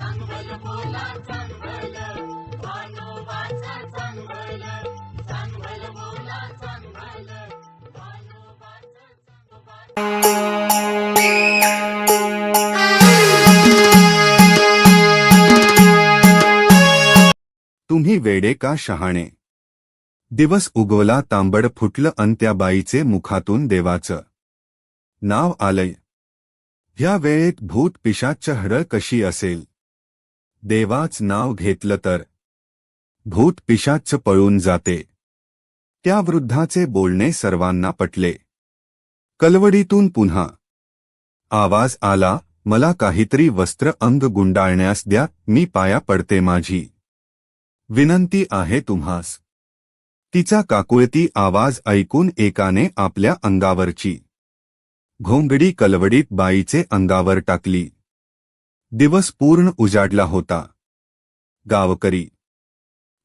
बोला वानोबाचं बोला वानोबाचं तुम्ही वेडे का शहाणे? दिवस उगवला तांबड फुटलं अन त्या बाईचे मुखातून देवाचं. नाव आलंय. ह्या वेळेत भूत पिशाच हडळ कशी असेल? देवाच नाव घेतलं तर? भूत पिशाच पळून जाते. त्या वृद्धाचे बोलणे सर्वांना पटले. कलवडीतून पुन्हा. आवाज आला मला काहीतरी वस्त्र अंग गुंडाळण्यास द्या मी पाया पडते माझी. विनंती आहे तुम्हास. तिचा काकुळती आवाज ऐकून एकाने आपल्या अंगावरची. घोंगडी कलवडीत बाईचे अंगावर टाकली. दिवस पूर्ण उजाडला होता. गावकरी.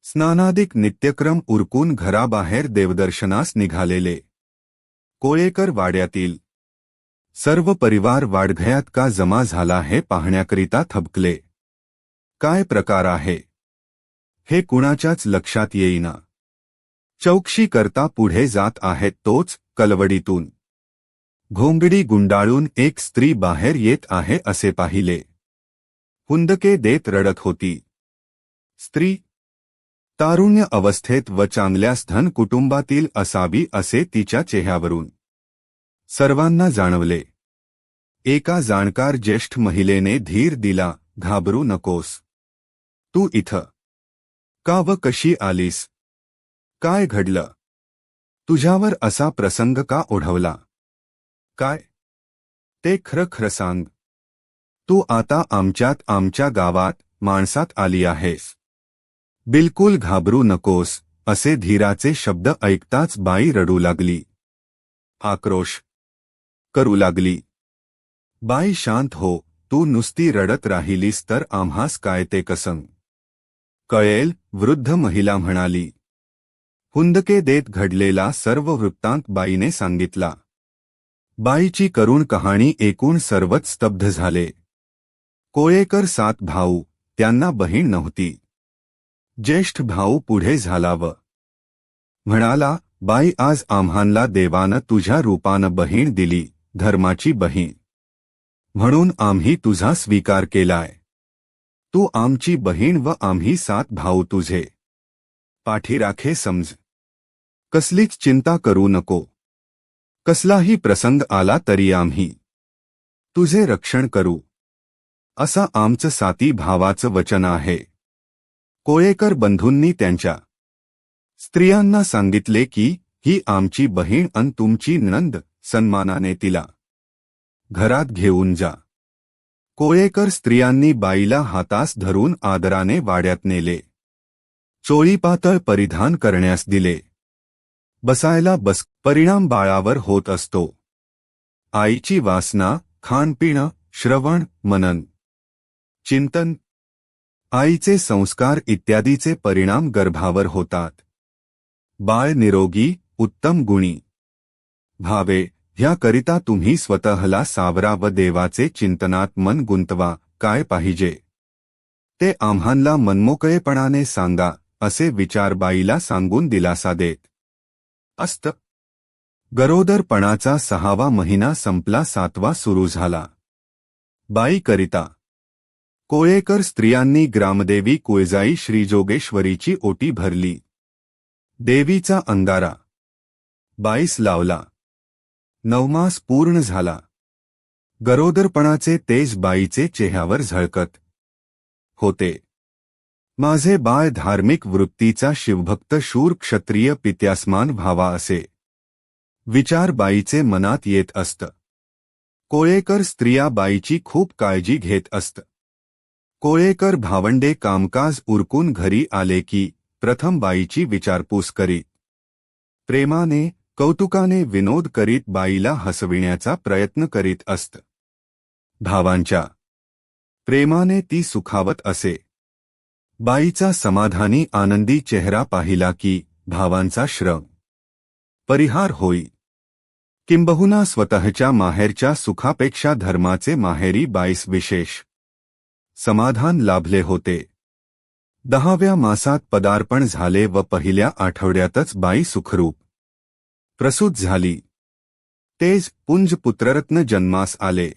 स्नानादिक नित्यक्रम उरकून घराबाहेर देवदर्शनास निघालेले. कोळेकर वाड्यातील. सर्व परिवार वाडघयात का जमा झाला हे पाहण्याकरिता थबकले. काय प्रकार आहे? हे कुणाच्याच लक्षात येईना. चौकशी करता पुढे जात आहेत तोच कलवडीतून. घोंगडी गुंडाळून एक स्त्री बाहेर येत आहे असे पाहिले. हुंदके देत रडत होती. स्त्री तारुण्य अवस्थेत व चांगल्यास धन कुटुंबातील असावी असे तिच्या चेहऱ्यावरून सर्वांना जाणवले. एका जाणकार ज्येष्ठ महिलेने धीर दिला घाबरू नकोस. तू इथं. का व कशी आलीस? काय घडलं? तुझ्यावर असा प्रसंग का ओढवला? काय? ते खरं खरं सांग. तू आता आमच्यात आमच्या गावात माणसात आली आहेस. बिलकुल घाबरू नकोस असे धीराचे शब्द ऐकताच बाई रडू लागली. आक्रोश करू लागली. बाई शांत हो तू नुसती रडत राहिलीस तर आम्हास काय ते कसंग कळेल वृद्ध महिला म्हणाली. हुंदके देत घडलेला सर्व वृत्तांत बाईने सांगितला. बाईची करुण कहाणी एकूण सर्वच स्तब्ध झाले. कोळेकर सात भाऊ त्यांना बहीण नव्हती. ज्येष्ठ भाऊ पुढे झालाव. म्हणाला बाई आज आम्हांला देवानं तुझ्या रूपानं बहीण दिली धर्माची बहीण. म्हणून आम्ही तुझा स्वीकार केलाय. तू आमची बहीण व आम्ही सात भाऊ तुझे. पाठीराखे समज. कसलीच चिंता करू नको. कसलाही प्रसंग आला तरी आम्ही. तुझे रक्षण करू. असं आमचं साती भावाचं वचन आहे. कोळेकर बंधूंनी त्यांच्या स्त्रियांना सांगितले की ही आमची बहीण अन तुमची नंद सन्मानाने तिला घरात घेऊन जा. कोळेकर स्त्रियांनी बाईला हातास धरून आदराने वाड्यात नेले. चोळीपातळ परिधान करण्यास दिले. बसायला बस परिणाम बाळावर होत असतो. आईची वासना खाणपिणं श्रवण मनन. चिंतन. आईचे संस्कार इत्यादीचे परिणाम गर्भावर होतात. बाळ निरोगी उत्तम गुणी. भावे ह्याकरिता तुम्ही स्वतःला सावरा व देवाचे चिंतनात मन गुंतवा काय पाहिजे? ते आम्हांला मनमोकळेपणाने सांगा असे विचार बाईला सांगून दिलासा देत. अस्त. गरोदरपणाचा सहावा महिना संपला सातवा सुरू झाला. बाईकरिता कोळेकर स्त्रियांनी ग्रामदेवी कोयजाई श्रीजोगेश्वरीची ओटी भरली. देवीचा अंगारा. बाईस लावला. नवमास पूर्ण झाला. गरोदरपणाचे तेज बाईचे चेहऱ्यावर झळकत होते. माझे बाळ धार्मिक वृत्तीचा शिवभक्त शूर क्षत्रिय पित्यासमान व्हावा असे विचार बाईचे मनात येत असत. कोळेकर स्त्रिया बाईची खूप काळजी घेत असत. कोळेकर भावंडे कामकाज उरकून घरी आले की प्रथम बाईची विचारपूस करीत. प्रेमाने कौतुकाने विनोद करीत बाईला हसविण्याचा प्रयत्न करीत असत. भावांच्या. प्रेमाने ती सुखावत असे. बाईचा समाधानी आनंदी चेहरा पाहिला की भावांचा श्रम. परिहार होई. किंबहुना स्वतःच्या माहेरच्या सुखापेक्षा धर्माचे माहेरी बाईस विशेष. समाधान लाभले होते. दहाव्या मासात पदार्पण झाले व पहिल्या आठवड्यातच बाई सुखरूप. प्रसूत झाली. तेज पुंज पुत्ररत्न जन्मास आले.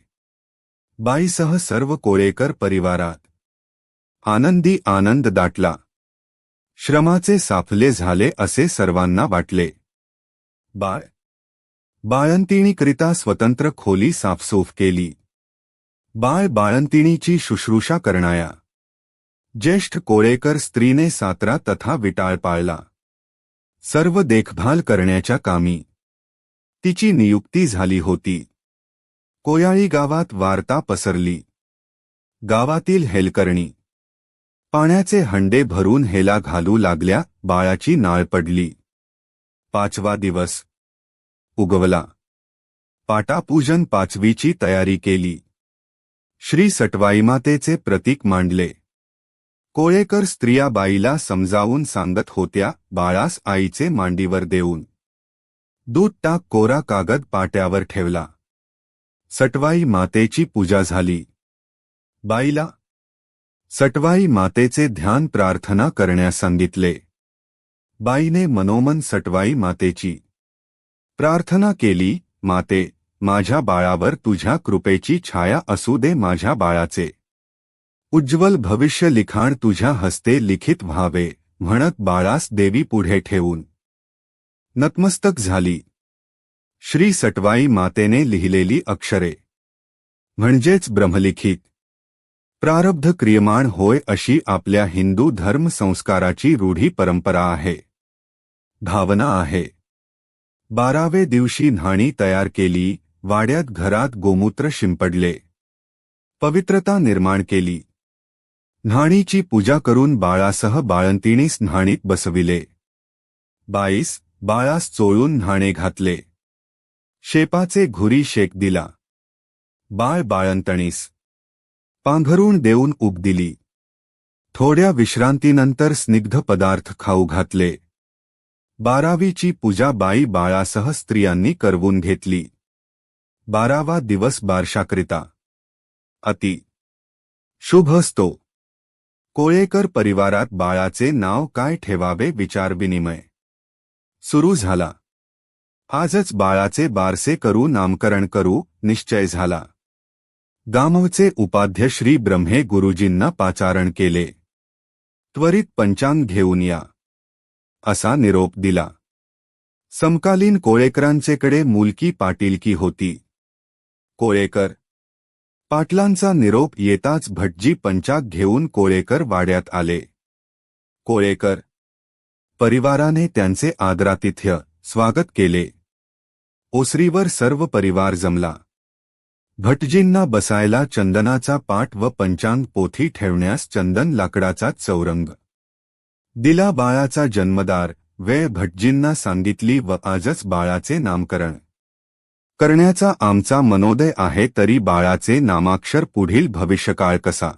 बाईसह सर्व कोळेकर परिवारात. आनंदी आनंद दाटला. श्रमाचे साफले झाले असे सर्वांना वाटले. बाळ बाळंतिणीकरिता स्वतंत्र खोली साफसूफ केली. बाळ बाळंतिणीची शुश्रूषा करणाया. ज्येष्ठ कोळेकर स्त्रीने सातरा तथा विटाळ पाळला. सर्व देखभाल करण्याच्या कामी. तिची नियुक्ती झाली होती. कोयाळी गावात वार्ता पसरली. गावातील हेलकर्णी. पाण्याचे हंडे भरून हेला घालू लागल्या बाळाची नाळ पडली. पाचवा दिवस. उगवला. पाटापूजन पाचवीची तयारी केली. श्री सटवाईमातेचे प्रतीक मांडले. कोळेकर स्त्रिया बाईला समजावून सांगत होत्या बाळास आईचे मांडीवर देऊन. दूध टाक कोरा कागद पाट्यावर ठेवला. सटवाई मातेची पूजा झाली. बाईला सटवाई मातेचे ध्यान प्रार्थना करण्यास सांगितले. बाईने मनोमन सटवाई मातेची प्रार्थना केली माते माझ्या बाळावर तुझ्या कृपेची छाया असू दे माझ्या बाळाचे. उज्ज्वल भविष्य लिखाण तुझ्या हस्ते लिखित व्हावे, म्हणत बाळास देवी पुढे ठेवून. नतमस्तक झाली. श्री सटवाई मातेने लिहिलेली अक्षरे. म्हणजेच ब्रह्मलिखित. प्रारब्ध क्रियमाण होय अशी आपल्या हिंदू धर्म संस्काराची रूढी परंपरा आहे. भावना आहे. बारावे दिवशी न्हाणी तयार केली वाड्यात घरात गोमूत्र शिंपडले. पवित्रता निर्माण केली. न्हाणीची पूजा करून बाळासह बाळंतिणीस न्हाणीत बसविले. बाईस बाळास चोळून न्हाणे घातले. शेपाचे घुरी शेक दिला. बाळ बाळंतणीस. पांघरून देऊन उब दिली. थोड्या विश्रांतीनंतर स्निग्ध पदार्थ खाऊ घातले. बारावीची पूजा बाई बाळासह स्त्रियांनी करवून घेतली. बारावा दिवस बारशाकरिता. अति. शुभ असतो कोळेकर परिवारात बाळाचे नाव काय ठेवावे विचारविनिमय सुरू झाला. आजच बाळाचे बारसे करू नामकरण करू निश्चय झाला. गामवचे उपाध्य श्री ब्रह्मे गुरुजींना पाचारण केले. त्वरित पंचांग घेऊन या. असा निरोप दिला. समकालीन कोळेकरांचेकडे मुलकी पाटीलकी होती. कोळेकर पाटलांचा निरोप येताच भटजी पंचाक घेऊन कोळेकर वाड्यात आले. कोळेकर परिवाराने त्यांचे आदरातिथ्य स्वागत केले. ओसरीवर सर्व परिवार जमला. भटजींना बसायला चंदनाचा पाट व पंचांग पोथी ठेवण्यास चंदन लाकडाचा चौरंग. दिला बाळाचा जन्मदार वेळ भटजींना सांगितली व आजच बाळाचे नामकरण. करण्याचा आमचा मनोदय आहे तरी बाळाचे नामाक्षर पुढील भविष्यकाळ कसा?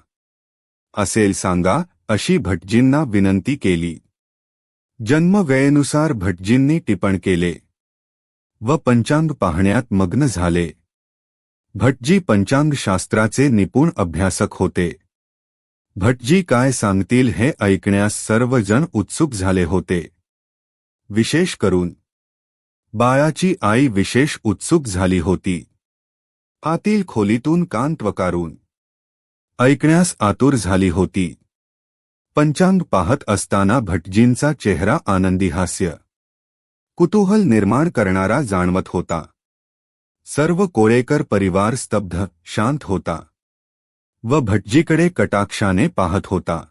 असेल सांगा अशी भटजींना विनंती केली. जन्म वेळेनुसार भटजींनी टिपण केले. व पंचांग पाहण्यात मग्न झाले. भटजी पंचांग शास्त्राचे निपुण अभ्यासक होते. भटजी काय सांगतील हे ऐकण्यास सर्वजण उत्सुक झाले होते. विशेष करून बाळाची आई विशेष उत्सुक झाली होती. आतील खोलीतून कान त्वकारून. ऐकण्यास आतुर झाली होती. पंचांग पाहत असताना भटजींचा चेहरा आनंदी हास्य. कुतूहल निर्माण करणारा जाणवत होता. सर्व कोळेकर परिवार स्तब्ध शांत होता. व भटजीकडे कटाक्षाने पाहत होता.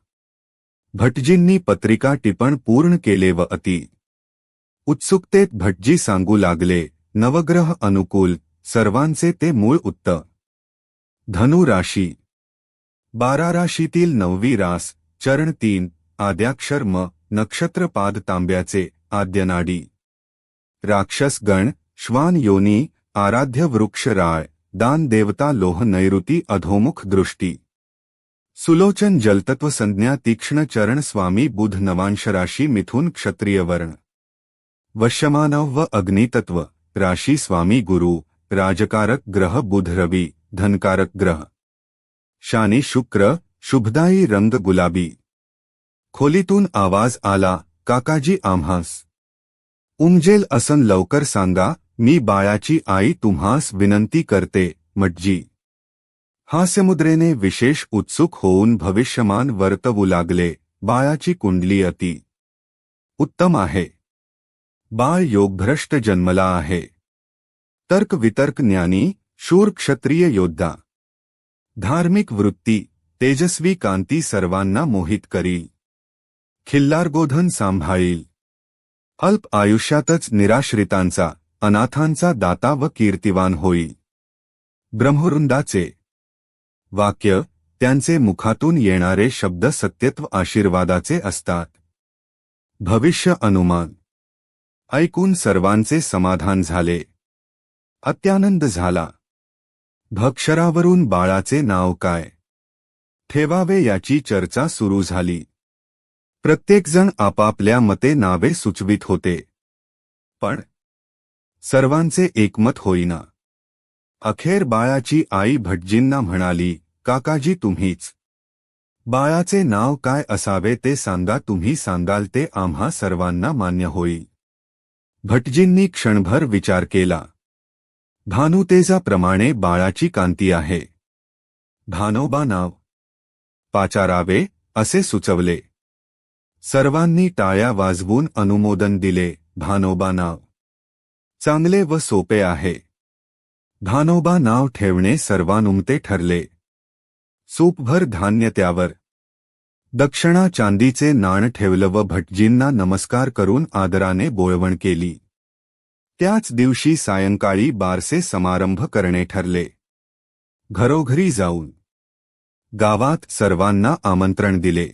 भटजींनी पत्रिका टिपण पूर्ण केले व अति उत्सुकतेत भटजी सांगू लागले नवग्रह अनुकूल सर्वांचे ते मूळ उत्त. धनु राशी. बारा राशीतील नववी रास चरण तीन आद्याक्षर म नक्षत्रपाद तांब्याचे आद्यनाडी. राक्षसगण श्वान योनी आराध्य वृक्ष राळ दान देवता लोह नैऋती अधोमुख दृष्टी. सुलोचन जलतत्व संज्ञा तीक्ष्ण चरण स्वामी बुध नवांश राशी मिथुन क्षत्रिय वर्ण वश्यमानव व अग्नि तत्व राशि स्वामी गुरु, राजकारक ग्रह बुध रवी, धनकारक ग्रह। शानी शुक्र, शुभदायी रंग गुलाबी। खोलीतून आवाज़ आला, काकाजी आम्हास। उमजेल असन लवकर सांगा, मी बाळाची आई तुम्हास विनंती करते मज्जी हास्यमुद्रेने विशेष उत्सुक होऊन भविष्यमान वर्तवू लागले, बाळाची कुंडली अति। उत्तम आहे। बाळ योगभ्रष्ट जन्मला आहे. तर्क वितर्क ज्ञानी शूर क्षत्रिय योद्धा. धार्मिक वृत्ती तेजस्वी कांती सर्वांना मोहित करील. खिल्लारगोधन सांभाळील. अल्प आयुष्यातच निराश्रितांचा अनाथांचा दाता व कीर्तिवान होईल. ब्रह्मवृंदाचे. वाक्य त्यांचे मुखातून येणारे शब्द सत्यत्व आशीर्वादाचे असतात. भविष्य अनुमान. ऐकून सर्वांचे समाधान झाले. अत्यानंद झाला. भक्षरावरून बाळाचे नाव काय? ठेवावे याची चर्चा सुरू झाली. प्रत्येकजण आपापल्या मते नावे सुचवित होते. पण सर्वांचे एकमत होईना. अखेर बाळाची आई भटजींना म्हणाली काकाजी तुम्हीच. बाळाचे नाव काय असावे ते सांगा तुम्ही सांगाल ते आम्हा सर्वांना मान्य होईल. भटजींनी क्षणभर विचार केला. भानुतेजाप्रमाणे बाळाची कांती आहे. भानोबा नाव. पाचारावे असे सुचवले. सर्वांनी टाळ्या वाजवून अनुमोदन दिले भानोबा नाव. चांगले व सोपे आहे. भानोबा नाव ठेवणे सर्वानुमते ठरले. सूपभर धान्य त्यावर. दक्षिणा चांदीचे नाण ठेवलं व भटजींना नमस्कार करून आदराने बोळवण केली. त्याच दिवशी सायंकाळी बारसे समारंभ करणे ठरले. घरोघरी जाऊन गावात सर्वांना आमंत्रण दिले.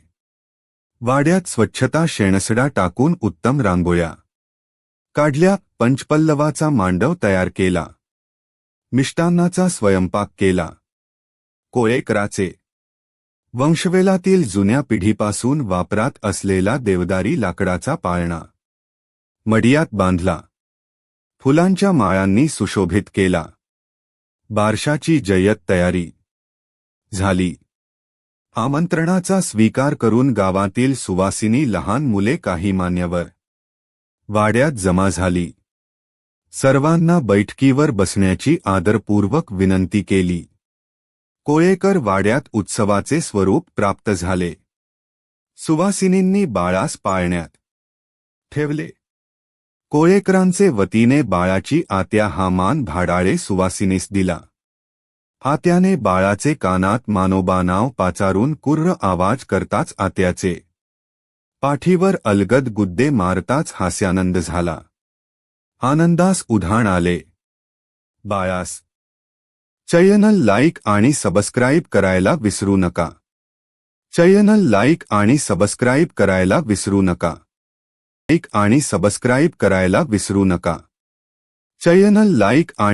वाड्यात स्वच्छता शेणसडा टाकून उत्तम रांगोळ्या. काढल्या पंचपल्लवाचा मांडव तयार केला. मिष्टान्नाचा स्वयंपाक केला. कोळेकराचे वंशवेलातील जुन्या पिढीपासून वापरात असलेला देवदारी लाकडाचा पाळणा. मडियात बांधला. फुलांच्या माळांनी सुशोभित केला. बारशाची जय्यत तयारी. झाली. आमंत्रणाचा स्वीकार करून गावातील सुवासिनी लहान मुले काही मान्यवर. वाड्यात जमा झाली. सर्वांना बैठकीवर बसण्याची आदरपूर्वक विनंती केली. कोळेकर वाड्यात उत्सवाचे स्वरूप प्राप्त झाले. सुवासिनींनी बाळास पाळण्यात ठेवले. कोळेकरांचे वतीने बाळाची आत्या हा मान भाडाळे सुवासिनीस दिला. आत्याने बाळाचे कानात मानोबा नाव पाचारून कुर्र आवाज करताच आत्याचे पाठीवर अलगद गुद्दे मारताच हास्यानंद झाला. आनंदास उधाण आले. बाळास चॅनल लाईक आणि सबस्क्राईब करायला विसरू नका. चॅनल लाईक आणि सबस्क्राईब करायला विसरू नका. लाईक आणि सबस्क्राईब करायला विसरू नका. चॅनल लाईक आणि